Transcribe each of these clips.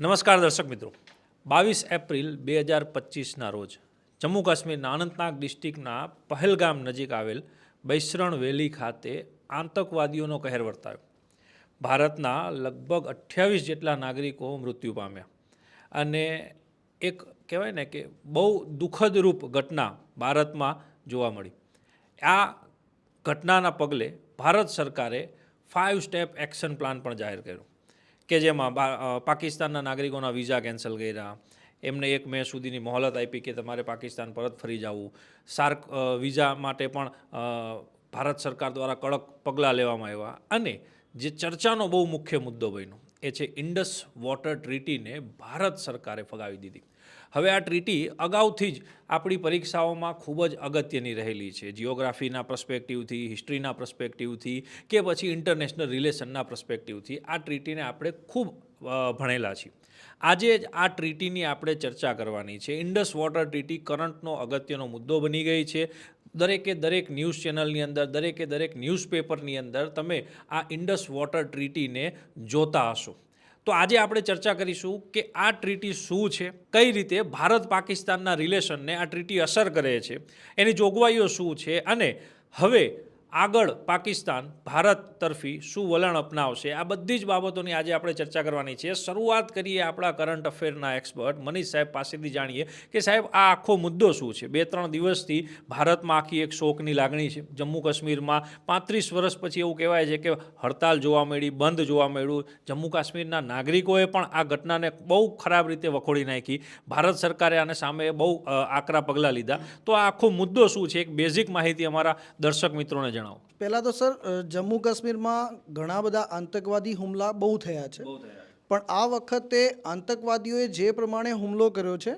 નમસ્કાર દર્શક મિત્રો. બાવીસ એપ્રિલ બે હજાર પચીસના રોજ જમ્મુ કાશ્મીરના અનંતનાગ ડિસ્ટ્રિક્ટના પહેલગામ નજીક આવેલ બૈસરણ વેલી ખાતે આતંકવાદીઓનો કહેર વર્તાયો. ભારતના લગભગ અઠ્યાવીસ જેટલા નાગરિકો મૃત્યુ પામ્યા અને એક કહેવાય ને કે બહુ દુઃખદરૂપ ઘટના ભારતમાં જોવા મળી. આ ઘટનાના પગલે ભારત સરકારે ફાઇવ સ્ટેપ એક્શન પ્લાન પણ જાહેર કર્યો. કે જેમાં પાકિસ્તાનના નાગરિકોના વિઝા કેન્સલ કર્યા. એમને એક મે સુધીની મોહલત આપી કે તમારે પાકિસ્તાન પરત ફરી જવું. સાર્ક વિઝા માટે પણ ભારત સરકાર દ્વારા કડક પગલાં લેવામાં આવ્યા. અને જે ચર્ચાનો બહુ મુખ્ય મુદ્દો બન્યો, એ છે ઇન્ડસ વોટર ટ્રીટીને ભારત સરકારે ફગાવી દીધી. હવે આ ટ્રીટી અગાઉથી જ આપણી પરીક્ષાઓમાં ખૂબ જ અગત્યની રહેલી છે. જિયોગ્રાફીના પ્રસ્પેક્ટિવથી હિસ્ટ્રીના પ્રસ્પેક્ટિવથી કે પછી ઇન્ટરનેશનલ રિલેશનના પ્રસ્પેક્ટિવથી આ ટ્રીટીને આપણે ખૂબ ભણેલા છીએ. આજે જ આ ટ્રીટીની આપણે ચર્ચા કરવાની છે. ઇન્ડસ વોટર ટ્રીટી કરંટનો અગત્યનો મુદ્દો બની ગઈ છે. દરેકે દરેક ન્યૂઝ ચેનલની અંદર, દરેકે દરેક ન્યૂઝપેપરની અંદર તમે આ ઇન્ડસ વોટર ટ્રીટીને જોતા હશો. તો આજે આપણે ચર્ચા કરીશું કે આ ટ્રીટી શું છે, કઈ રીતે ભારત પાકિસ્તાનના રિલેશનને આ ટ્રીટી અસર કરે છે, એની જોગવાઈઓ શું છે અને હવે આગળ પાકિસ્તાન, ભારત તરફી શું વલણ અપનાવશે? આ બધી જ બાબતોની આજે આપણે ચર્ચા કરવાની છે. શરૂઆત કરીએ આપણા કરંટ અફેરના એક્સપર્ટ મનીષ સાહેબ પાસેથી જાણીએ કે સાહેબ, આ આખો મુદ્દો શું છે? બે, ત્રણ દિવસથી ભારતમાં આખી એક શોકની લાગણી છે. જમ્મુ કાશ્મીરમાં પાંત્રીસ વર્ષ પછી એવું કહેવાય છે કે હડતાલ જોવા મળી, બંધ જોવા મળ્યું. જમ્મુ કાશ્મીરના નાગરિકોએ પણ આ ઘટનાને બહુ ખરાબ રીતે વખોડી નાખી. ભારત સરકારે આને સામે બહુ આકરા પગલાં લીધા. તો આ આખો મુદ્દો શું છે? એક બેઝિક માહિતી અમારા દર્શક મિત્રોને જણાવો. પહેલાં તો સર જમ્મુ કાશ્મીરમાં ઘણા બધા આતંકવાદી હુમલા બહુ થયા છે. પણ આ વખતે આતંકવાદીઓએ જે પ્રમાણે હુમલો કર્યો છે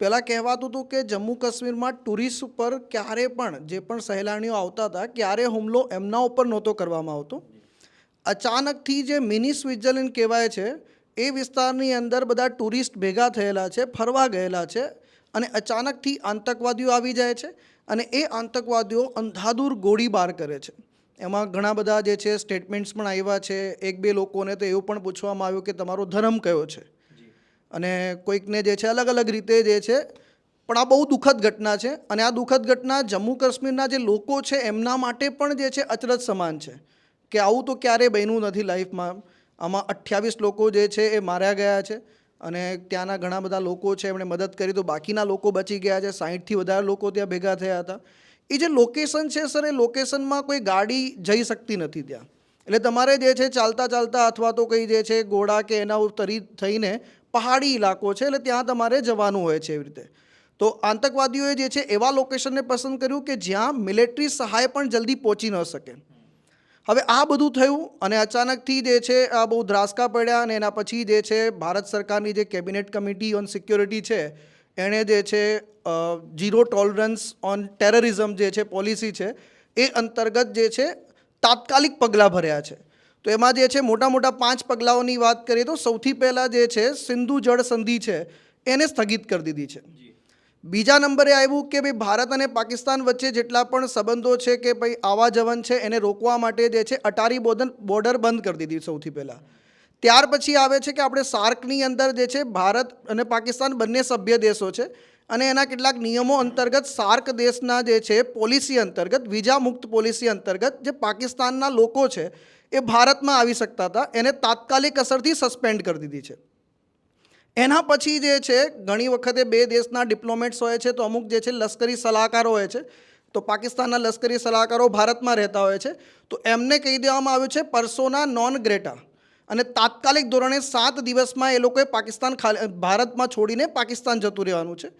પહેલાં કહેવાતું હતું કે જમ્મુ કાશ્મીરમાં ટુરિસ્ટ ઉપર ક્યારે પણ જે પણ સહેલાણીઓ આવતા હતા ક્યારે હુમલો એમના ઉપર નહોતો કરવામાં આવતો. અચાનકથી જે મિની સ્વિટ્ઝરલેન્ડ કહેવાય છે એ વિસ્તારની અંદર બધા ટુરિસ્ટ ભેગા થયેલા છે ફરવા ગયેલા છે અને અચાનકથી આતંકવાદીઓ આવી જાય છે. અને એ આતંકવાદીઓ અંધાધૂર ગોળીબાર કરે છે. એમાં ઘણા બધા જે છે સ્ટેટમેન્ટ્સ પણ આવ્યા છે. એક બે લોકોને તો એવું પણ પૂછવામાં આવ્યું કે તમારો ધર્મ કયો છે. અને કોઈકને જે છે અલગ અલગ રીતે જે છે પણ આ બહુ દુઃખદ ઘટના છે અને આ દુઃખદ ઘટના જમ્મુ કાશ્મીરના જે લોકો છે એમના માટે પણ જે છે અચરજ સમાન છે. કે આવું તો ક્યારેય બન્યું નથી લાઈફમાં. આમાં અઠ્યાવીસ લોકો જે છે એ માર્યા ગયા છે. અને ત્યાંના ઘણા બધા લોકો છે, એમણે મદદ કરી. તો બાકીના લોકો બચી ગયા છે. સાહીઠથી વધારે લોકો ત્યાં ભેગા થયા હતા. એ જે લોકેશન છે સર એ લોકેશનમાં કોઈ ગાડી જઈ શકતી નથી ત્યાં. એટલે તમારે જે છે, ચાલતા ચાલતા અથવા તો કંઈ જે છે, ઘોડા કે એના તરી થઈને પહાડી ઇલાકો છે, એટલે ત્યાં તમારે જવાનું હોય છે એવી રીતે. તો આતંકવાદીઓએ જે છે, એવા લોકેશનને પસંદ કર્યું કે જ્યાં મિલિટરી સહાય પણ જલ્દી પહોંચી ન શકે. હવે આ બધું થયું અને અચાનકથી જે છે, આ બહુ ધ્રાસકા પડ્યા અને એના પછી જે છે, ભારત સરકારની જે કેબિનેટ કમિટી ઓન સિક્યોરિટી છે, એણે જે છે ઝીરો ટોલરન્સ ઓન ટેરરિઝમ જે છે પોલિસી છે, એ અંતર્ગત જે છે, તાત્કાલિક પગલાં ભર્યા છે. તો એમાં જે છે, મોટા મોટા પાંચ પગલાઓની વાત કરીએ તો સૌથી પહેલાં જે છે, સિંધુ જળ સંધિ છે, એને સ્થગિત કરી દીધી છે. બીજા નંબરે આવ્યું કે ભાઈ ભારત અને પાકિસ્તાન વચ્ચે જેટલા પણ સંબંધો છે કે ભાઈ આવા જવન છે, એને રોકવા માટે જે છે અટારી બોર્ડર બોર્ડર બંધ કરી દીધી સૌથી પહેલાં. ત્યાર પછી આવે છે કે આપણે સાર્કની અંદર જે છે ભારત અને પાકિસ્તાન બંને સભ્ય દેશો છે અને એના કેટલાક નિયમો અંતર્ગત સાર્ક દેશના જે છે પોલિસી અંતર્ગત વિઝા મુક્ત પોલિસી અંતર્ગત જે પાકિસ્તાનના લોકો છે એ ભારતમાં આવી શકતા હતા, એને તાત્કાલિક અસરથી સસ્પેન્ડ કરી દીધી છે. એના પછી જે છે, ઘણી વખતે બે દેશના ડિપ્લોમેટ્સ હોય છે, તો અમુક જે છે, લશ્કરી સલાહકારો હોય છે. તો પાકિસ્તાનના લશ્કરી સલાહકારો ભારતમાં રહેતા હોય છે. તો એમને કહી દેવામાં આવ્યું છે પરસોના નોન ગ્રેટા અને તાત્કાલિક ધોરણે સાત દિવસમાં એ લોકોએ પાકિસ્તાન ભારતમાં છોડીને પાકિસ્તાન જતું રહેવાનું છે.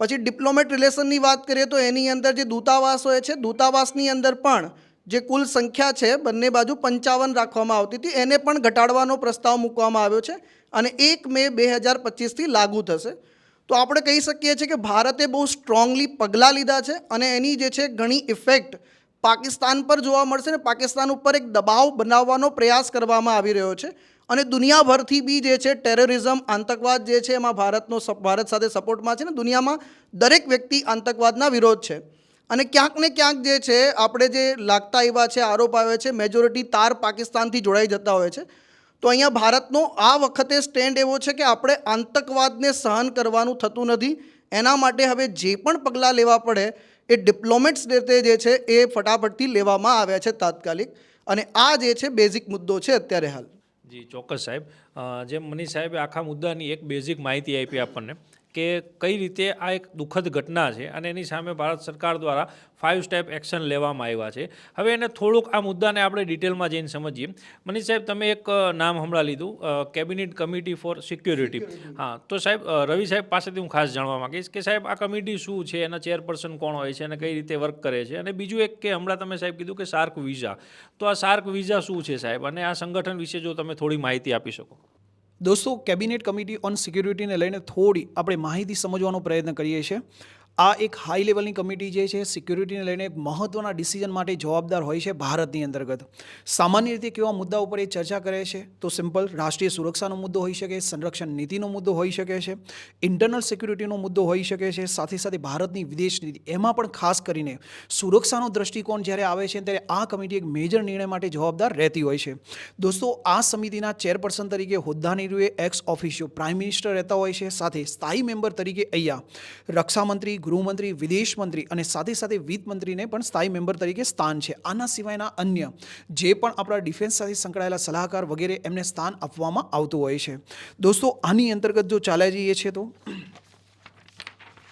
પછી ડિપ્લોમેટ રિલેશનની વાત કરીએ તો એની અંદર જે દૂતાવાસ હોય છે, દૂતાવાસની અંદર પણ જે કુલ સંખ્યા છે, બંને બાજુ પંચાવન રાખવામાં આવતી હતી. એને પણ ઘટાડવાનો પ્રસ્તાવ મૂકવામાં આવ્યો છે. અને એક મે બે હજાર પચીસથી લાગુ થશે. તો આપણે કહી શકીએ છીએ કે ભારતે બહુ સ્ટ્રોંગલી પગલાં લીધા છે અને એની જે છે ઘણી ઇફેક્ટ પાકિસ્તાન પર જોવા મળશે ને પાકિસ્તાન ઉપર એક દબાવ બનાવવાનો પ્રયાસ કરવામાં આવી રહ્યો છે. અને દુનિયાભરથી બી જે છે ટેરરિઝમ, આતંકવાદ જે છે એમાં ભારતનો ભારત સાથે સપોર્ટમાં છે ને દુનિયામાં દરેક વ્યક્તિ આતંકવાદના વિરોધ છે. અને ક્યાંક ને ક્યાંક જે છે, આપણે જે લાગતા એવા છે, આરોપ આવે છે મેજોરિટી તાર પાકિસ્તાનથી જોડાઈ જતા હોય છે. તો અહીંયા ભારતનો આ વખતે સ્ટેન્ડ એવો છે કે આપણે આતંકવાદને સહન કરવાનું થતું નથી. એના માટે હવે જે પણ પગલાં લેવા પડે, એ ડિપ્લોમેટ્સ રીતે જે છે એ ફટાફટથી લેવામાં આવ્યા છે તાત્કાલિક. અને આ જે છે બેઝિક મુદ્દો છે અત્યારે હાલ. જી, ચોક્કસ સાહેબ. જેમ મનીષ સાહેબે આખા મુદ્દાની એક બેઝિક માહિતી આપી આપણને. કે કઈ રીતે આ એક દુઃખદ ઘટના છે અને એની સામે ભારત સરકાર દ્વારા ફાઇવ સ્ટેપ એક્શન લેવામાં આવ્યા છે. હવે એને થોડુંક આ મુદ્દાને આપણે ડિટેલમાં જઈને સમજીએ. મનીષ સાહેબ તમે એક નામ હમણાં લીધું કેબિનેટ કમિટી ફોર સિક્યોરિટી હા તો સાહેબ રવિ સાહેબ પાસેથી હું ખાસ જાણવા માંગીશ કે સાહેબ આ કમિટી શું છે? એના ચેરપર્સન કોણ હોય છે? અને કઈ રીતે વર્ક કરે છે? અને બીજું એક કે હમણાં તમે સાહેબ કીધું કે સાર્ક વિઝા તો આ સાર્ક વિઝા શું છે સાહેબ? અને આ સંગઠન વિશે જો તમે થોડી માહિતી આપી શકો. દોસ્તો કેબિનેટ કમિટી ઓન સિક્યુરિટીને લઈને થોડી આપણે માહિતી સમજવાનો પ્રયત્ન કરીએ છીએ. આ એક હાઈ લેવલની કમિટી જે છે સિક્યુરિટીને લઈને એક મહત્ત્વના ડિસિઝન માટે જવાબદાર હોય છે ભારતની અંતર્ગત. સામાન્ય રીતે કેવા મુદ્દા ઉપર એ ચર્ચા કરે છે, તો સિમ્પલ રાષ્ટ્રીય સુરક્ષાનો મુદ્દો હોઈ શકે, સંરક્ષણ નીતિનો મુદ્દો હોઈ શકે છે ઇન્ટરનલ સિક્યુરિટીનો મુદ્દો હોઈ શકે છે, સાથે સાથે ભારતની વિદેશ નીતિ, એમાં પણ ખાસ કરીને સુરક્ષાનો દ્રષ્ટિકોણ જ્યારે આવે છે, ત્યારે આ કમિટી એક મેજર નિર્ણય માટે જવાબદાર રહેતી હોય છે. દોસ્તો, આ સમિતિના ચેરપર્સન તરીકે હોદ્દાની રૂએ એક્સ ઓફિશિયો પ્રાઇમ મિનિસ્ટર રહેતા હોય છે, સાથે સ્થાયી મેમ્બર તરીકે અહીંયા રક્ષામંત્રી ગૃહમંત્રી, વિદેશ મંત્રી અને સાથે સાથે વિત્ત મંત્રીને પણ સ્થાયી મેમ્બર તરીકે સ્થાન છે. આના સિવાયના અન્ય જે પણ આપણા ડિફેન્સ સાથે સંકળાયેલા સલાહકાર વગેરે એમને સ્થાન આપવામાં આવતું હોય છે. દોસ્તો, આની અંતર્ગત જો ચાલ્યા જઈએ છીએ તો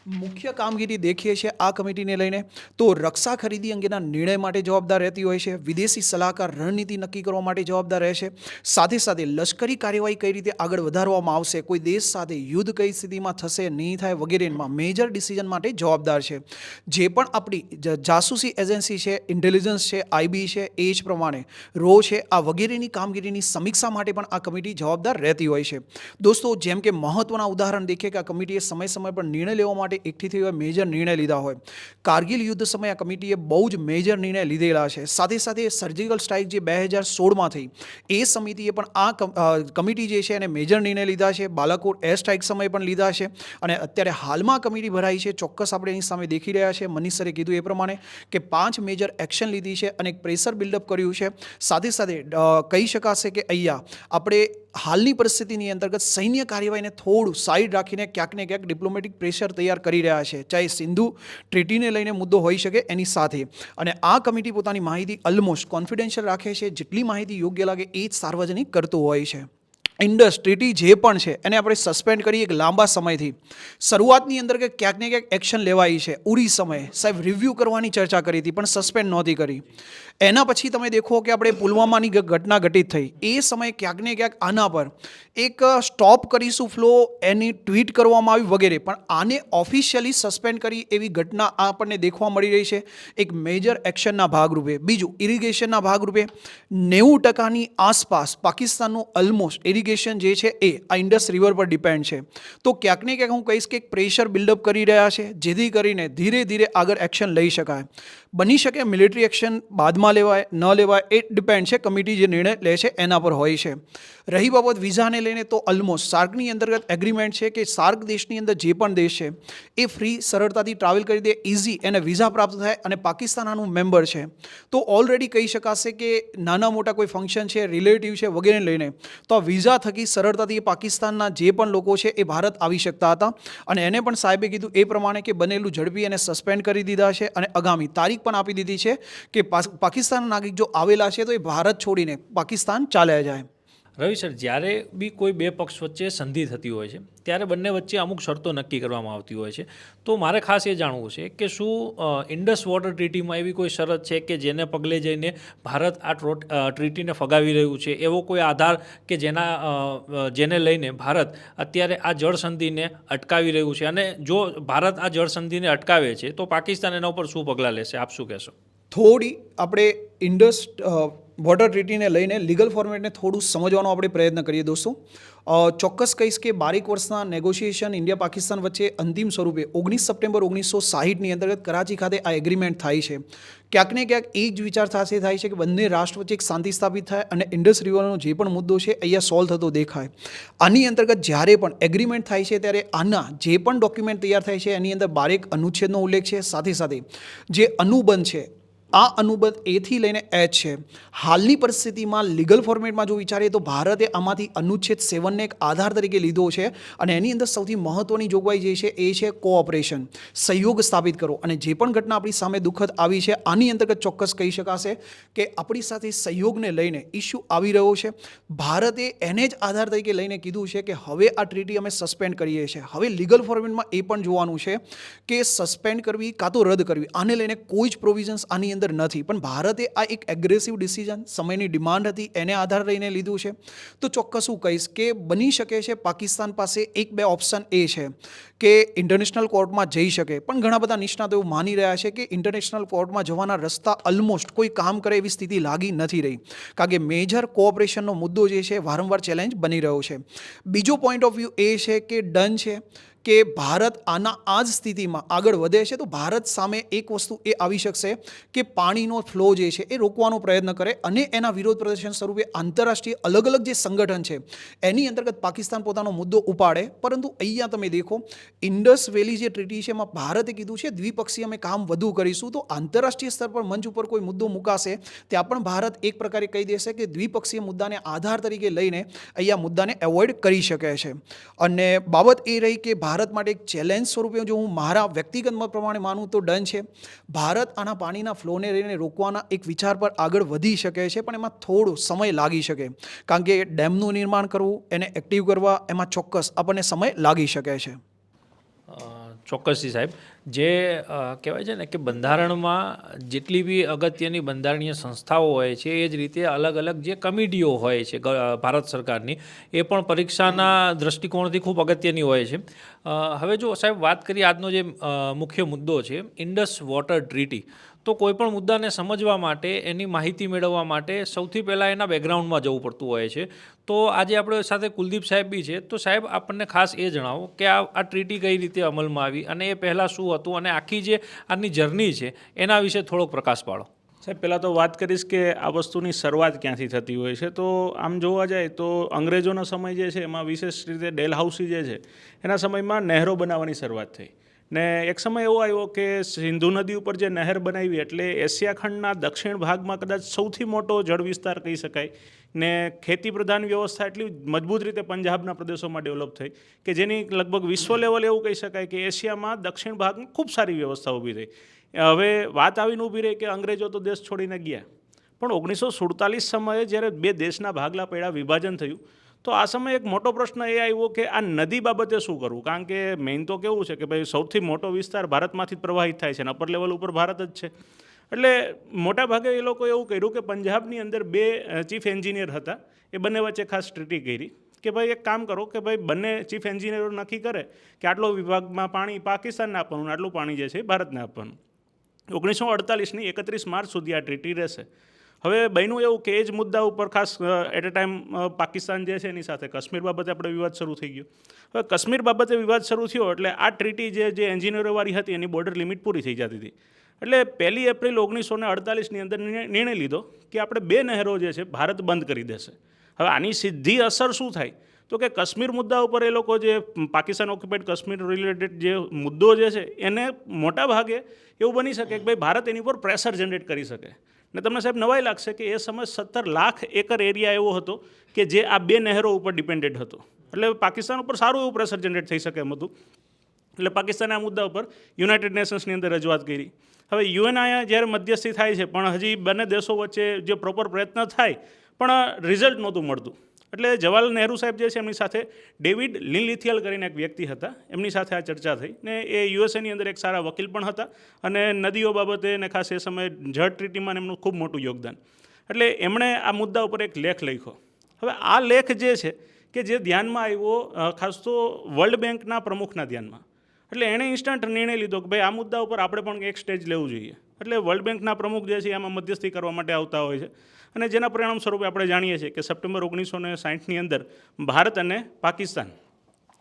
મુખ્ય કામગીરી દેખીએ છીએ આ કમિટીને લઈને. તો રક્ષા ખરીદી અંગેના નિર્ણય માટે જવાબદાર રહેતી હોય છે. વિદેશી સલાહકાર રણનીતિ નક્કી કરવા માટે જવાબદાર રહેશે સાથે સાથે લશ્કરી કાર્યવાહી કઈ રીતે આગળ વધારવામાં આવશે? કોઈ દેશ સાથે યુદ્ધ કઈ સ્થિતિમાં થશે, નહીં થાય વગેરેમાં મેજર ડિસિઝન માટે જવાબદાર છે. જે પણ આપણી જાસૂસી એજન્સી છે ઇન્ટેલિજન્સ છે આઈબી છે, એ જ પ્રમાણે રો છે, આ વગેરેની કામગીરીની સમીક્ષા માટે પણ આ કમિટી જવાબદાર રહેતી હોય છે. દોસ્તો, જેમ કે મહત્વના ઉદાહરણ દેખીએ કે આ કમિટીએ સમય સમય પર નિર્ણય લેવા માટે એકઠી થઈ હોય મેજર નિર્ણય લીધા હોય. કારગિલ યુદ્ધ સમયે આ કમિટીએ બહુ જ મેજર નિર્ણય લીધેલા છે. સાથે સાથે સર્જિકલ સ્ટ્રાઇક જે બે હજાર સોળમાં થઈ, એ સમિતિએ પણ આ કમિટી જે છે એને મેજર નિર્ણય લીધા છે. બાલાકોટ એર સ્ટ્રાઇક સમયે પણ લીધા છે. અને અત્યારે હાલમાં કમિટી ભરાઈ છે. ચોક્કસ આપણે એની સામે દેખી રહ્યા છે. મનીષ કીધું એ પ્રમાણે કે પાંચ મેજર એક્શન લીધી છે અને એક પ્રેશર બિલ્ડઅપ કર્યું છે. સાથે સાથે કહી શકાશે કે અહીંયા આપણે હાલની પરિસ્થિતિની અંતર્ગત સૈન્ય કાર્યવાહીને થોડું સાઈડ રાખીને ક્યાંક ને ક્યાંક ડિપ્લોમેટિક પ્રેશર તૈયાર કરી રહ્યા છે. ચાહે સિંધુ ટ્રીટીને લઈને મુદ્દો હોઈ શકે એની સાથે. અને આ કમિટી પોતાની માહિતી ઓલમોસ્ટ કોન્ફિડેન્શિયલ રાખે છે. જેટલી માહિતી યોગ્ય લાગે એ જ સાર્વજનિક કરતું હોય છે. ઇન્ડસ ટ્રીટી જે પણ છે, એને આપણે સસ્પેન્ડ કરીએ એક લાંબા સમયથી. શરૂઆતની અંદર કે ક્યાંક ને ક્યાંક એક્શન લેવાઈ છે. ઉરી સમયે. સાહેબ રિવ્યૂ કરવાની ચર્ચા કરી હતી, પણ સસ્પેન્ડ નહોતી કરી. એના પછી તમે દેખો કે આપણે પુલવામાની ઘટના ઘટિત થઈ. એ સમયે ક્યાંક ને ક્યાંક આના પર એક સ્ટોપ કરીશું ફ્લો એની ટ્વીટ કરવામાં આવી વગેરે. પણ આને ઓફિશિયલી સસ્પેન્ડ કરી એવી ઘટના આપણને દેખવા મળી રહી છે. એક મેજર એક્શનના ભાગરૂપે. બીજું ઇરિગેશનના ભાગરૂપે નેવું ટકાની આસપાસ પાકિસ્તાનનું ઓલમોસ્ટ ઇરિગેશન જે છે એ આ ઇન્ડસ રિવર પર ડિપેન્ડ છે. તો ક્યાંક ને ક્યાંક હું કહીશ કે એક પ્રેશર બિલ્ડઅપ કરી રહ્યા છે. જેથી કરીને ધીરે ધીરે આગળ એક્શન લઈ શકાય. બની શકે મિલિટરી એક્શન બાદમાં લેવાય, ન લેવાય, એ ડિપેન્ડ છે કમિટી જે નિર્ણય લે છે, એના પર હોય છે. રહી બાબત વિઝાને લઈને તો ઓલમોસ્ટ સાર્કની અંતર્ગત એગ્રીમેન્ટ છે કે સાર્ક દેશની અંદર જે પણ દેશ છે, એ ફ્રી સરળતાથી ટ્રાવેલ કરી દે ઇઝી એને વિઝા પ્રાપ્ત થાય અને પાકિસ્તાન આનું મેમ્બર છે. તો ઓલરેડી કહી શકાશે કે નાના મોટા કોઈ ફંક્શન છે રિલેટિવ છે વગેરે લઈને, તો આ વિઝા થકી સરળતાથી પાકિસ્તાનના જે પણ લોકો છે એ ભારત આવી શકતા હતા. અને એને પણ સાહેબે કીધું એ પ્રમાણે કે બનેલું ઝડપી એને સસ્પેન્ડ કરી દીધા છે અને આગામી તારીખ પણ આપી દીધી છે કે પાસ- પાકિસ્તાનના નાગરિક જો આવેલા છે તો એ ભારત છોડીને પાકિસ્તાન ચાલ્યા જાય. રવિ સર, જ્યારે બી કોઈ બે પક્ષ વચ્ચે સંધિ થતી હોય છે, ત્યારે બંને વચ્ચે અમુક શરતો નક્કી કરવામાં આવતી હોય છે. તો મારે ખાસ એ જાણવું છે કે શું ઇન્ડસ વોટર ટ્રીટીમાં એવી કોઈ શરત છે કે જેને પગલે જઈને ભારત આ ટ્રોટ ટ્રીટીને ફગાવી રહ્યું છે? એવો કોઈ આધાર કે જેના જેને લઈને ભારત અત્યારે આ જળસંધિને અટકાવી રહ્યું છે? અને જો ભારત આ જળસંધિને અટકાવે છે, તો પાકિસ્તાન એના ઉપર શું પગલાં લેશે? આપ શું કહેશો? થોડી આપણે ઇન્ડસ વોટર ટ્રીટીને લઈને લીગલ ફોર્મેટને થોડું સમજવાનો આપણે પ્રયત્ન કરીએ દોસ્તો. ચોક્કસ કહીશ કે બારેક વર્ષના નેગોશિએશન ઇન્ડિયા પાકિસ્તાન વચ્ચે અંતિમ સ્વરૂપે ઓગણીસ સપ્ટેમ્બર ઓગણીસો સાહીઠની અંતર્ગત કરાચી ખાતે આ એગ્રીમેન્ટ થાય છે. ક્યાંક ને ક્યાંક એ જ વિચાર સાથે થાય છે કે બંને રાષ્ટ્ર વચ્ચે એક શાંતિ સ્થાપિત થાય અને ઇન્ડસ રિવરનો જે પણ મુદ્દો છે અહીંયા સોલ્વ થતો દેખાય. આની અંતર્ગત જ્યારે પણ એગ્રીમેન્ટ થાય છે ત્યારે આના જે પણ ડોક્યુમેન્ટ તૈયાર થાય છે એની અંદર બારેક અનુચ્છેદનો ઉલ્લેખ છે. સાથે સાથે જે અનુબંધ છે આ અનુબંધ એથી લઈને એચ છે. હાલની પરિસ્થિતિમાં લીગલ ફોર્મેટમાં જો વિચારીએ તો ભારતે આમાંથી અનુચ્છેદ સેવનને એક આધાર તરીકે લીધો છે અને એની અંદર સૌથી મહત્ત્વની જોગવાઈ જે છે એ છે કોઓપરેશન. સહયોગ સ્થાપિત કરો અને જે પણ ઘટના આપણી સામે દુઃખદ આવી છે આની અંતર્ગત ચોક્કસ કહી શકાશે કે આપણી સાથે સહયોગને લઈને ઇસ્યુ આવી રહ્યો છે. ભારતે એને જ આધાર તરીકે લઈને કીધું છે કે હવે આ ટ્રીટી અમે સસ્પેન્ડ કરીએ છીએ. હવે લીગલ ફોર્મેટમાં એ પણ જોવાનું છે કે સસ્પેન્ડ કરવી કાં તો રદ કરવી આને લઈને કોઈ જ પ્રોવિઝન્સ આની અંદર નથી. પણ ભારતે આ એક એગ્રેસિવ ડિસિઝન સમયની ડિમાન્ડ હતી, એને આધાર લઈને લીધું છે. તો ચોક્કસ હું કહીશ કે બની શકે છે, પાકિસ્તાન પાસે એક બે ઓપ્શન એ છે કે ઇન્ટરનેશનલ કોર્ટમાં જઈ શકે. પણ ઘણા બધા નિષ્ણાતો એવું માની રહ્યા છે કે ઇન્ટરનેશનલ કોર્ટમાં જવાના રસ્તા ઓલમોસ્ટ કોઈ કામ કરે એવી સ્થિતિ લાગી નથી રહી. કારણ કે મેજર કોઓપરેશનનો મુદ્દો જે છે, વારંવાર ચેલેન્જ બની રહ્યો છે. બીજો પોઈન્ટ ઓફ વ્યૂ એ છે કે ડન છે. કે ભારત આના આ જ સ્થિતિમાં આગળ વધે છે, તો ભારત સામે એક વસ્તુ એ આવી શકશે કે પાણીનો ફ્લો જે છે એ રોકવાનો પ્રયત્ન કરે અને એના વિરોધ પ્રદર્શન સ્વરૂપે આંતરરાષ્ટ્રીય અલગ અલગ જે સંગઠન છે, એની અંતર્ગત પાકિસ્તાન પોતાનો મુદ્દો ઉપાડે. પરંતુ અહીંયા તમે દેખો, ઇન્ડસ વેલી જે ટ્રીટી છે એમાં ભારતે કીધું છે, દ્વિપક્ષીય અમે કામ વધુ કરીશું, તો આંતરરાષ્ટ્રીય સ્તર પર મંચ ઉપર કોઈ મુદ્દો મુકાશે, ત્યાં પણ ભારત એક પ્રકારે કહી દેશે કે દ્વિપક્ષીય મુદ્દાને આધાર તરીકે લઈને અહીંયા મુદ્દાને એવોઇડ કરી શકે છે. અને બાબત એ રહી કે ભારત માટે એક ચેલેન્જ સ્વરૂપે જો હું મારા વ્યક્તિગત મત પ્રમાણે માનું તો ડન છે. ભારત આના પાણીના ફ્લોને લઈને રોકવાના એક વિચાર પર આગળ વધી શકે છે, પણ એમાં થોડો સમય લાગી શકે. કારણ કે ડેમનું નિર્માણ કરવું, એને એક્ટિવ કરવા, એમાં ચોક્કસ આપણને સમય લાગી શકે છે. ચોક્કસથી સાહેબ. જે કહેવાય છે ને કે બંધારણમાં જેટલી બી અગત્યની બંધારણીય સંસ્થાઓ હોય છે, એ જ રીતે અલગ અલગ જે કમિટીઓ હોય છે ભારત સરકારની, એ પણ પરીક્ષાના દૃષ્ટિકોણથી ખૂબ અગત્યની હોય છે. હવે જો સાહેબ વાત કરીએ આજનો જે મુખ્ય મુદ્દો છે, ઇન્ડસ વોટર ટ્રીટી. તો કોઈ પણ મુદ્દાને સમજવા માટે, એની માહિતી મેળવવા માટે સૌથી પહેલાં એના બેકગ્રાઉન્ડમાં જવું પડતું હોય છે. તો આજે આપણે સાથે કુલદીપ સાહેબ બી છે. તો સાહેબ, આપણને ખાસ એ જણાવો કે આ આ ટ્રીટી કઈ રીતે અમલમાં આવી અને એ પહેલાં શું હતું અને આખી જે આની જર્ની છે, એના વિશે થોડોક પ્રકાશ પાડો. સાહેબ, પહેલાં તો વાત કરીશ કે આ વસ્તુની શરૂઆત ક્યાંથી થતી હોય છે. તો આમ જોવા જાય તો અંગ્રેજોનો સમય જે છે, એમાં વિશેષ રીતે ડેલહાઉસી જે છે, એના સમયમાં નહેરો બનાવવાની શરૂઆત થઈ. ને એક સમય એવો આવ્યો કે સિંધુ નદી ઉપર જે નહેર બનાવી એટલે એશિયા ખંડના દક્ષિણ ભાગમાં કદાચ સૌથી મોટો જળ વિસ્તાર કહી શકાય. ને ખેતી પ્રધાન વ્યવસ્થા એટલી મજબૂત રીતે પંજાબના પ્રદેશોમાં ડેવલપ થઈ કે જેની લગભગ વિશ્વ લેવલ એવું કહી શકાય કે એશિયામાં દક્ષિણ ભાગમાં ખૂબ સારી વ્યવસ્થા ઊભી થઈ. હવે વાત આવીને ઊભી રહી કે અંગ્રેજો તો દેશ છોડીને ગયા. પણ ઓગણીસો સુડતાલીસ સમયે જ્યારે બે દેશના ભાગલા પડ્યા, વિભાજન થયું. તો આ સમયે એક મોટો પ્રશ્ન એ આવ્યો કે આ નદી બાબતે શું કરવું? કારણ કે મેઇન તો કેવું છે કે ભાઈ સૌથી મોટો વિસ્તાર ભારતમાંથી જ પ્રવાહિત થાય છે અને અપર લેવલ ઉપર ભારત જ છે. એટલે મોટા ભાગે એ લોકો એવું કર્યું કે પંજાબની અંદર બે ચીફ એન્જિનિયર હતા. એ બંને વચ્ચે ખાસ ટ્રીટી કરી કે ભાઈ એક કામ કરો કે ભાઈ બંને ચીફ એન્જિનિયરો નક્કી કરે કે આટલો વિભાગમાં પાણી પાકિસ્તાનને આપવાનું આટલું પાણી જે છે ભારતને આપવાનું. ઓગણીસો અડતાલીસની એકત્રીસ માર્ચ સુધી આ ટ્રીટી રહેશે. હવે બન્યું એવું કે એ જ મુદ્દા ઉપર ખાસ એટ અ ટાઈમ પાકિસ્તાન જે છે એની સાથે કાશ્મીર બાબતે આપણે વિવાદ શરૂ થઈ ગયો. હવે કાશ્મીર બાબતે વિવાદ શરૂ થયો એટલે આ ટ્રીટી જે જે એન્જિનિયરોવાળી હતી એની બોર્ડર લિમિટ પૂરી થઈ જતી હતી. એટલે પહેલી એપ્રિલ ઓગણીસો ને અડતાલીસની અંદર નિર્ણય લીધો કે આપણે બે નહેરો જે છે ભારત બંધ કરી દેશે. હવે આની સીધી અસર શું થાય? તો કે કાશ્મીર મુદ્દા ઉપર એ લોકો જે પાકિસ્તાન ઓક્યુપાઇડ કાશ્મીર રિલેટેડ જે મુદ્દો જે છે એને મોટા ભાગે એવું બની શકે કે ભાઈ ભારત એની ઉપર પ્રેશર જનરેટ કરી શકે. ને તમને સાહેબ નવાઈ લાગશે કે એ સમય સત્તર લાખ એકર એરિયા એવો હતો કે જે આ બે નહેરો ઉપર ડિપેન્ડેડ હતો. એટલે પાકિસ્તાન ઉપર સારું એવું પ્રેશર જનરેટ થઈ શકે એમ હતું. એટલે પાકિસ્તાને આ મુદ્દા ઉપર યુનાઇટેડ નેશન્સની અંદર રજૂઆત કરી. હવે યુએનઆઈ જ્યારે મધ્યસ્થી થાય છે, પણ હજી બંને દેશો વચ્ચે જે પ્રોપર પ્રયત્ન થાય, પણ રિઝલ્ટ નહોતું મળતું. એટલે જવાહરલાલ નહેરુ સાહેબ જે છે એમની સાથે ડેવિડ લિનલિથિયલ કરીને એક વ્યક્તિ હતા. એમની સાથે આ ચર્ચા થઈ ને એ યુએસએની અંદર એક સારા વકીલ પણ હતા અને નદીઓ બાબતે ને ખાસ એ સમયે જળ ટ્રીટીમાં એમનું ખૂબ મોટું યોગદાન. એટલે એમણે આ મુદ્દા ઉપર એક લેખ લખ્યો. હવે આ લેખ જે છે કે જે ધ્યાનમાં આવ્યો ખાસ તો વર્લ્ડ બેંકના પ્રમુખના ધ્યાનમાં. એટલે એણે ઇન્સ્ટન્ટ નિર્ણય લીધો કે ભાઈ આ મુદ્દા ઉપર આપણે પણ એક સ્ટેજ લેવું જોઈએ. એટલે વર્લ્ડ બેંકના પ્રમુખ જે છે એમાં મધ્યસ્થી કરવા માટે આવતા હોય છે. અને જેના પરિણામ સ્વરૂપે આપણે જાણીએ છીએ કે સપ્ટેમ્બર ઓગણીસો ને સાહીઠની અંદર ભારત અને પાકિસ્તાન,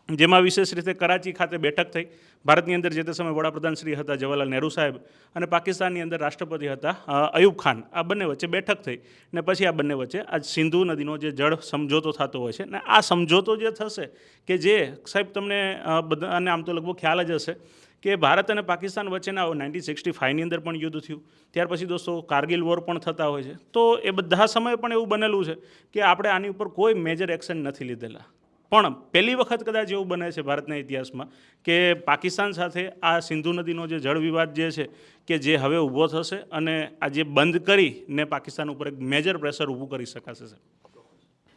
જેમાં વિશેષ રીતે કરાચી ખાતે બેઠક થઈ. ભારતની અંદર જે તે સમયે વડાપ્રધાન શ્રી હતા જવાહરલાલ નહેરુ સાહેબ અને પાકિસ્તાનની અંદર રાષ્ટ્રપતિ હતા અયુબ ખાન. આ બંને વચ્ચે બેઠક થઈ ને પછી આ બંને વચ્ચે આ સિંધુ નદીનો જે જળ સમજોતો થતો હોય છે. ને આ સમજોતો જે થશે કે જે સાહેબ તમને બધાને આમ તો લગભગ ખ્યાલ જ હશે કે ભારત અને પાકિસ્તાન વચ્ચેના નાઇન્ટીન સિક્સટી ફાઇવની અંદર પણ યુદ્ધ થયું. ત્યાર પછી દોસ્તો કારગિલ વોર પણ થતા હોય છે. તો એ બધા સમયે પણ એવું બનેલું છે કે આપણે આની ઉપર કોઈ મેજર એક્શન નથી લીધેલા. પણ પહેલી વખત કદાચ એવું બને છે ભારતના ઇતિહાસમાં કે પાકિસ્તાન સાથે આ સિંધુ નદીનો જે જળ વિવાદ જે છે કે જે હવે ઊભો થશે અને આ જે બંધ કરીને પાકિસ્તાન ઉપર એક મેજર પ્રેશર ઊભું કરી શકાશે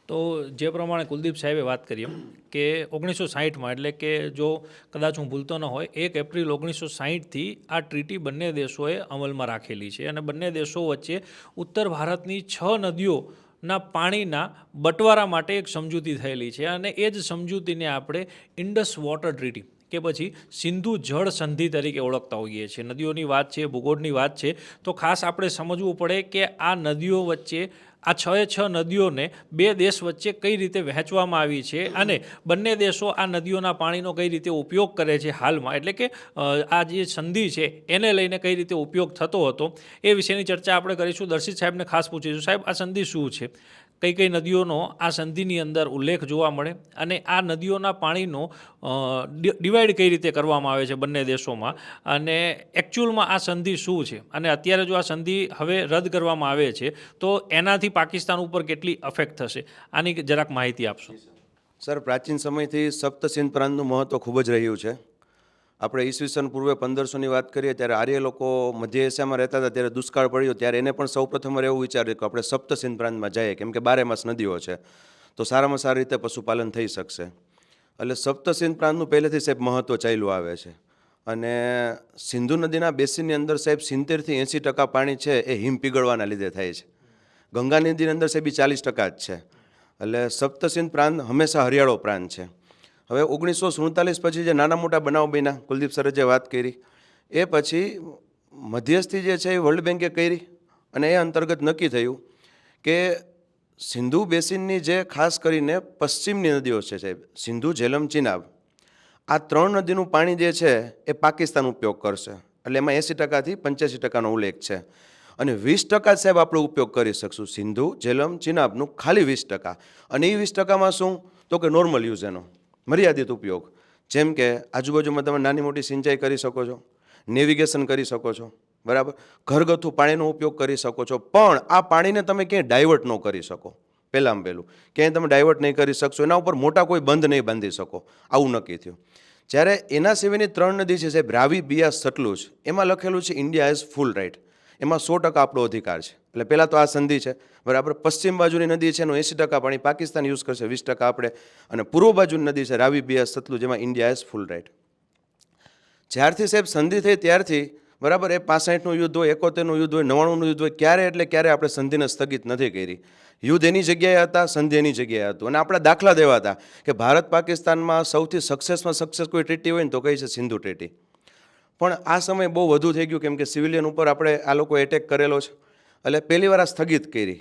તો જે પ્રમાણે કુલદીપ સાહેબે વાત કરી એમ, કે ઓગણીસો સાહીઠમાં એટલે કે જો કદાચ હું ભૂલતો ન હોય, એક એપ્રિલ ઓગણીસો સાહીઠથી આ ટ્રીટી બંને દેશોએ અમલમાં રાખેલી છે અને બંને દેશો વચ્ચે ઉત્તર ભારતની છ નદીઓના પાણીના બંટવારા માટે એક સમજૂતી થયેલી છે અને એ જ સમજૂતીને આપણે ઇન્ડસ વોટર ટ્રીટી કે પછી સિંધુ જળ સંધિ તરીકે ઓળખતા હોઈએ છીએ. નદીઓની વાત છે, ભૂગોળની વાત છે. તો ખાસ આપણે સમજવું પડે કે આ નદીઓ વચ્ચે આ છ એ છ નદીઓને બે દેશ વચ્ચે કઈ રીતે વહેંચવામાં આવી છે અને બંને દેશો આ નદીઓના પાણીનો કઈ રીતે ઉપયોગ કરે છે હાલમાં? એટલે કે આ જે સંધિ છે એને લઈને કઈ રીતે ઉપયોગ થતો હતો એ વિશેની ચર્ચા આપણે કરીશું. દર્શિત સાહેબને ખાસ પૂછીશું. સાહેબ, આ સંધિ શું છે? કઈ કઈ નદીઓનો આ સંધિની અંદર ઉલ્લેખ જોવા મળે અને આ નદીઓના પાણીનો ડિવાઈડ કઈ રીતે કરવામાં આવે છે બંને દેશોમાં અને એકચ્યુઅલમાં આ સંધિ શું છે? અને અત્યારે જો આ સંધિ હવે રદ કરવામાં આવે છે, તો એનાથી પાકિસ્તાન ઉપર કેટલી અફેક્ટ થશે? આની જરાક માહિતી આપશો. સર. પ્રાચીન સમયથી સપ્તસિંધ પ્રાંતનું મહત્ત્વ ખૂબ જ રહ્યું છે. આપણે ઈસવીસન પૂર્વે પંદરસોની વાત કરીએ ત્યારે આર્ય લોકો મધ્ય એશિયામાં રહેતા હતા, ત્યારે દુષ્કાળ પડ્યો, ત્યારે એને પણ સૌપ્રથમ એવું વિચાર્યું કે આપણે સપ્તસિંધ પ્રાંતમાં જઈએ, કેમ કે બારે માસ નદીઓ છે, તો સારામાં સારી રીતે પશુપાલન થઈ શકશે. એટલે સપ્તસિંધ પ્રાંતનું પહેલેથી સાહેબ મહત્ત્વ ચાલ્યું આવે છે. અને સિંધુ નદીના બેસીનની અંદર સાહેબ સિત્તેરથી એંસી ટકા પાણી છે, એ હિમ પીગળવાના લીધે થાય છે. ગંગા નદીની અંદર સાહેબ ચાલીસ ટકા જ છે. એટલે સપ્તસિંધ પ્રાંત હંમેશા હરિયાળો પ્રાંત છે. હવે ઓગણીસો સુડતાલીસ પછી જે નાના મોટા બનાવ બન્યા, કુલદીપ સરે જે વાત કરી, એ પછી મધ્યસ્થી જે છે એ વર્લ્ડ બેન્કે કરી અને એ અંતર્ગત નક્કી થયું કે સિંધુ બેસિનની જે ખાસ કરીને પશ્ચિમની નદીઓ છે સાહેબ, સિંધુ, ઝેલમ, ચિનાબ, આ ત્રણ નદીનું પાણી જે છે એ પાકિસ્તાન ઉપયોગ કરશે. એટલે એમાં એંસી ટકાથી પંચ્યાસી ટકાનો ઉલ્લેખ છે. અને વીસ ટકા સાહેબ આપણે ઉપયોગ કરી શકશું. સિંધુ, ઝેલમ, ચિનાબનું ખાલી વીસ ટકા. અને એ વીસ ટકામાં શું? તો કે નોર્મલ યુઝ એનો. મર્યાદિત ઉપયોગ. જેમ કે આજુબાજુમાં તમે નાની મોટી સિંચાઈ કરી શકો છો નેવિગેશન કરી શકો છો, બરાબર? ઘરગથ્થુ પાણીનો ઉપયોગ કરી શકો છો. પણ આ પાણીને તમે ક્યાંય ડાયવર્ટ ન કરી શકો. પહેલાં પહેલું. ક્યાંય તમે ડાયવર્ટ નહીં કરી શકશો. એના ઉપર મોટા કોઈ બંધ નહીં બાંધી શકો. આવું નક્કી થયું. જ્યારે એના સિવાયની ત્રણ નદી છે, સાહેબ, રાવી બિયા સટલુજ એમાં લખેલું છે ઇન્ડિયા ઇઝ ફૂલ રાઇટ એમાં સો ટકા આપણો અધિકાર છે. એટલે પહેલાં તો આ સંધિ છે. બરાબર? પશ્ચિમ બાજુની નદી છે એનું એંસી ટકા પાણી પાકિસ્તાન યુઝ કરશે, વીસ ટકા આપણે. અને પૂર્વ બાજુની નદી છે, રાવી બિયાસ સતલુજ, જેમાં ઇન્ડિયા એઝ ફૂલ રાઇટ જ્યારથી સાહેબ સંધિ થઈ ત્યારથી, બરાબર, એ પાસઠનું યુદ્ધ હોય, એકોતેરનું યુદ્ધ હોય, નવ્વાણુંનું યુદ્ધ હોય, ક્યારે એટલે ક્યારે આપણે સંધિને સ્થગિત નથી કરી. યુદ્ધ એની જગ્યાએ હતા, સંધિ એની જગ્યાએ હતું. અને આપણા દાખલા દેવા હતા કે ભારત પાકિસ્તાનમાં સૌથી સક્સેસમાં સક્સેસ કોઈ ટ્રીટી હોય ને તો કઈ છે સિંધુ ટ્રીટી પણ આ સમય બહુ વધુ થઈ ગયું કેમ કે સિવિલિયન ઉપર આપણે આ લોકો એટેક કરેલો છે. એટલે પહેલી વાર આ સ્થગિત કરી.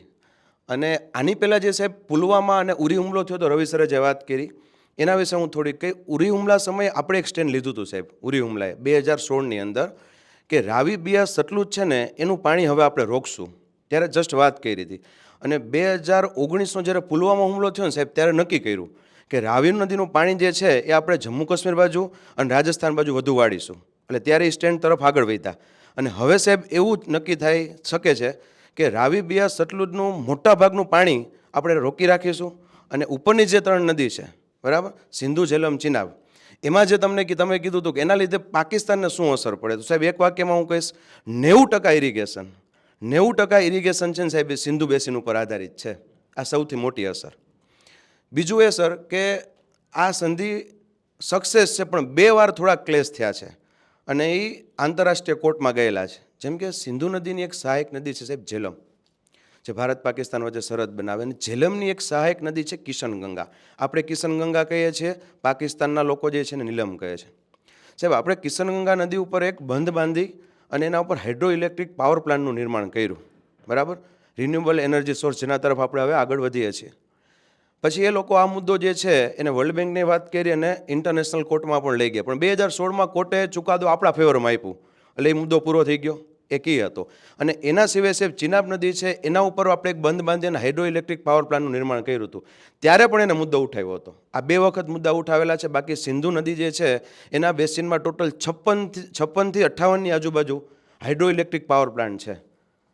અને આની પહેલાં જે સાહેબ પુલવામા અને ઉરી હુમલો થયો તો રવિ સરે જે વાત કરી, એના વિશે હું થોડીક કહી. ઉરી હુમલા સમયે આપણે એક સ્ટેન્ડ લીધું હતું સાહેબ, ઉરી હુમલાએ બે હજાર સોળની અંદર કે રાવી બિયા જ છે ને એનું પાણી હવે આપણે રોકશું. ત્યારે જસ્ટ વાત કરી હતી. અને બે હજાર ઓગણીસનો જ્યારે પુલવામા હુમલો થયો ને સાહેબ, ત્યારે નક્કી કર્યું કે રાવી નદીનું પાણી જે છે એ આપણે જમ્મુ કાશ્મીર બાજુ અને રાજસ્થાન બાજુ વધુ વાળીશું. એટલે ત્યારે એ સ્ટેન્ડ તરફ આગળ વધ્યા. અને હવે સાહેબ એવું જ નક્કી થઈ શકે છે કે રાવી બિયા સતલુજનું મોટા ભાગનું પાણી આપણે રોકી રાખીશું અને ઉપરની જે ત્રણ નદી છે, બરાબર? સિંધુ, ઝેલમ, ચિનાબ, એમાં જે તમને તમે કીધું હતું કે એના લીધે પાકિસ્તાનને શું અસર પડે? તો સાહેબ એક વાક્યમાં હું કહીશ, નેવું ટકા ઇરિગેશન નેવું ટકા ઇરિગેશન છે ને સાહેબ એ સિંધુ બેસીન ઉપર આધારિત છે. આ સૌથી મોટી અસર. બીજું એ સર કે આ સંધિ સક્સેસ છે, પણ બે વાર થોડા ક્લેશ થયા છે. અને એ આંતરરાષ્ટ્રીય કોર્ટમાં ગયેલા છે. જેમ કે સિંધુ નદીની એક સહાયક નદી છે સાહેબ, ઝેલમ, જે ભારત પાકિસ્તાન વચ્ચે સરહદ બનાવે અને ઝેલમની એક સહાયક નદી છે કિશનગંગા. આપણે કિશનગંગા કહીએ છીએ, પાકિસ્તાનના લોકો જે છે ને નીલમ કહે છે. સાહેબ, આપણે કિશનગંગા નદી ઉપર એક બંધ બાંધી અને એના ઉપર હાઇડ્રો ઇલેક્ટ્રિક પાવર પ્લાન્ટનું નિર્માણ કર્યું. બરાબર? રિન્યુએબલ એનર્જી સોર્સ જેના તરફ આપણે હવે આગળ વધીએ છીએ. પછી એ લોકો આ મુદ્દો જે છે એને વર્લ્ડ બેંકની વાત કરી અને ઇન્ટરનેશનલ કોર્ટમાં પણ લઈ ગયા. પણ બે હજાર સોળમાં કોર્ટે ચુકાદો આપણા ફેવરમાં આપ્યું. એટલે એ મુદ્દો પૂરો થઈ ગયો. એ કી હતો. અને એના સિવાય સાહેબ ચિનાબ નદી છે, એના ઉપર આપણે એક બંધ બાંધીને હાઇડ્રો ઇલેક્ટ્રિક પાવર પ્લાન્ટનું નિર્માણ કર્યું હતું. ત્યારે પણ એને મુદ્દો ઉઠાવ્યો હતો. આ બે વખત મુદ્દા ઉઠાવેલા છે. બાકી સિંધુ નદી જે છે, એના બેસિનમાં ટોટલ છપ્પનથી છપ્પનથી અઠ્ઠાવનની આજુબાજુ હાઇડ્રો ઇલેક્ટ્રિક પાવર પ્લાન્ટ છે.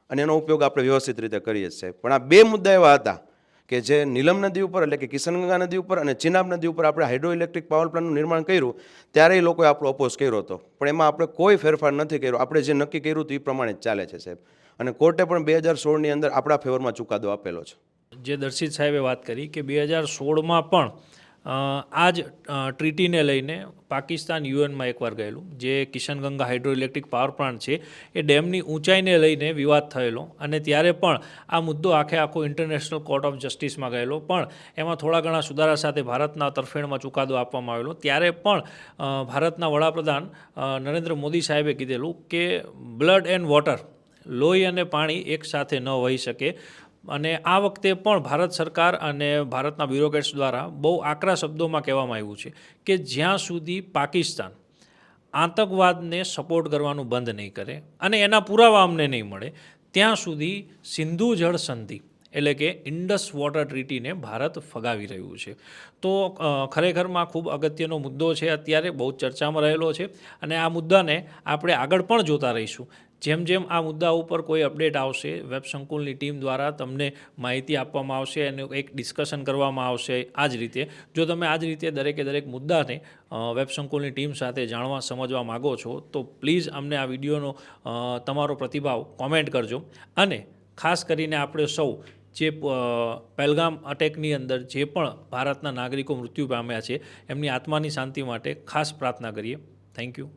અને એનો ઉપયોગ આપણે વ્યવસ્થિત રીતે કરીએ છીએ પણ આ બે મુદ્દા એવા હતા કે જે નીલમ નદી ઉપર એટલે કે કિશનગંગા નદી ઉપર અને ચિનાબ નદી ઉપર આપણે હાઇડ્રો ઇલેક્ટ્રિક પાવર પ્લાન્ટનું નિર્માણ કર્યું, ત્યારે એ લોકોએ આપણો અપોઝ કર્યો હતો. પણ એમાં આપણે કોઈ ફેરફાર નથી કર્યો. આપણે જે નક્કી કર્યું હતું એ પ્રમાણે જ ચાલે છે સાહેબ. અને કોર્ટે પણ બે હજાર સોળની અંદર આપણા ફેવરમાં ચુકાદો આપેલો છે. જે દર્શિત સાહેબે વાત કરી કે બે હજાર સોળમાં પણ આ જ ટ્રીટીને લઈને પાકિસ્તાન યુએનમાં એકવાર ગયેલું, જે Kishanganga hydro electric power plant છે, એ ડેમની ઊંચાઈને લઈને વિવાદ થયેલો. અને ત્યારે પણ આ મુદ્દો આખે આખો ઇન્ટરનેશનલ કોર્ટ ઓફ જસ્ટિસમાં ગયેલો. પણ એમાં થોડા ઘણા સુધારા સાથે ભારતના તરફેણમાં ચુકાદો આપવામાં આવેલો. ત્યારે પણ ભારતના વડાપ્રધાન નરેન્દ્ર મોદી સાહેબે કીધેલું કે બ્લડ એન્ડ વોટર લોહી અને પાણી એકસાથે ન વહી શકે. અને આ વખતે પણ ભારત સરકાર અને ભારતના બ્યુરોક્રેટ્સ દ્વારા બહુ આકરા શબ્દોમાં કહેવામાં આવ્યું છે કે જ્યાં સુધી પાકિસ્તાન આતંકવાદને સપોર્ટ કરવાનું બંધ નહીં કરે અને એના પુરાવા અમને નહીં મળે, ત્યાં સુધી સિંધુ જળ સંધિ એટલે કે ઇન્ડસ વોટર ટ્રીટીને ભારત ફગાવી રહ્યું છે. તો ખરેખરમાં ખૂબ અગત્યનો મુદ્દો છે અત્યારે, બહુ ચર્ચામાં રહેલો છે અને આ મુદ્દાને આપણે આગળ પણ જોતા રહીશું. જેમ જેમ આ મુદ્દા ઉપર કોઈ અપડેટ આવશે, વેબ સંકુલની ટીમ દ્વારા તમને માહિતી આપવામાં આવશે અને એક ડિસ્કશન કરવામાં આવશે આ જ રીતે. જો તમે આ જ રીતે દરેકે દરેક મુદ્દાને વેબ સંકુલની ટીમ સાથે જાણવા, સમજવા માગો છો, તો પ્લીઝ અમને આ વિડીયોનો તમારો પ્રતિભાવ કોમેન્ટ કરજો. અને ખાસ કરીને આપણે સૌ જે પહેલગામ અટેકની અંદર જે પણ ભારતના નાગરિકો મૃત્યુ પામ્યા છે, એમની આત્માની શાંતિ માટે ખાસ પ્રાર્થના કરીએ. Thank you.